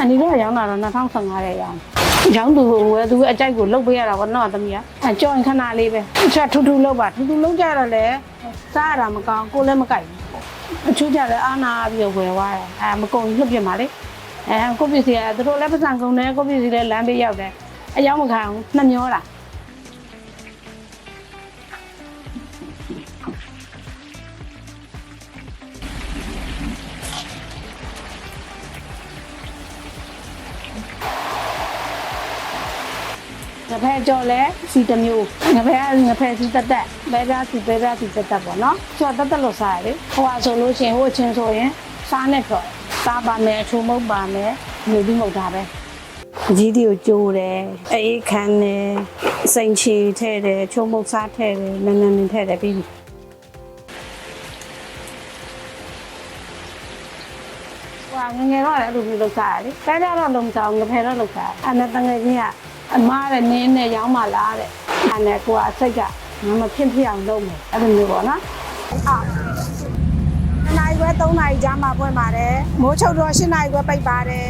အနီတော့ရောင်းတာတော့2015ရဲ့ရောင်းရောင်းသူကိုဝယ်သူအကြိုက်ကိုလုတ်ပေးရတာပေါ့နော်သမီးကအကြောင်ခဏလေးပဲချက်ထူးထူးလုတ်ပါထူးထူးလုတ်ကြတော့လေစားရတာမကောင်းကိုလည်းမကြိုက်ဘူးအချို့ကြလည်းအာနာပြီးတော့ဝယ်သွားတယ်အဲမကုန်လှုပ်ပြမှာလေအဲကိုပစ္စည်းကသူတို့လည်းပတ်စံကုန်တယ်ကိုပစ္စည်းလည်းလမ်းပေးရောက်တယ်အယောက်မခံဘူးနှမျောတာ ငဖဲကြော်လဲစီတစ်မျိုးငဖဲကငဖဲစီတက်တက်ဘဲပြားစီဘဲပြားစီတက်တက်ပေါ့နော်ကျော်တက်တက်လို့စားရတယ်ဟိုဟာဆိုလို့ရှိရင်ဟိုအချင်းဆိုရင်စားနဲ့ကြော်စားပါမယ်အချိုမုတ်ပါမယ်လူပြီးမုတ်တာပဲအကြီးတီကိုကျိုးတယ်အေးခမ်းတယ်စိန်ချီထဲ့တယ်ချိုမုတ်စားထဲ့တယ်နန်းနန်းနန်းထဲ့တယ်ပြီးပြီဟွာငယ်ငယ်တော့လည်းအဲ့လိုမျိုးလုပ်စားရတယ်ဘဲပြားတော့လုံစားငဖဲတော့လုပ်စားအဲ့နဲ့တငယ်ချင်းက အမားတဲ့နင်းနဲ့ရောင်းမှလားတဲ့အဲ့နဲ့ကိုကအစိတ်ကငါမဖြစ်ဖြစ်အောင်လုပ်မယ်အဲ့လိုမျိုးပေါ့နော်2နာရီခွဲ3နာရီကြားမှာဖွင့်ပါတယ်မိုးချုပ်တော့8နာရီခွဲပိတ်ပါတယ်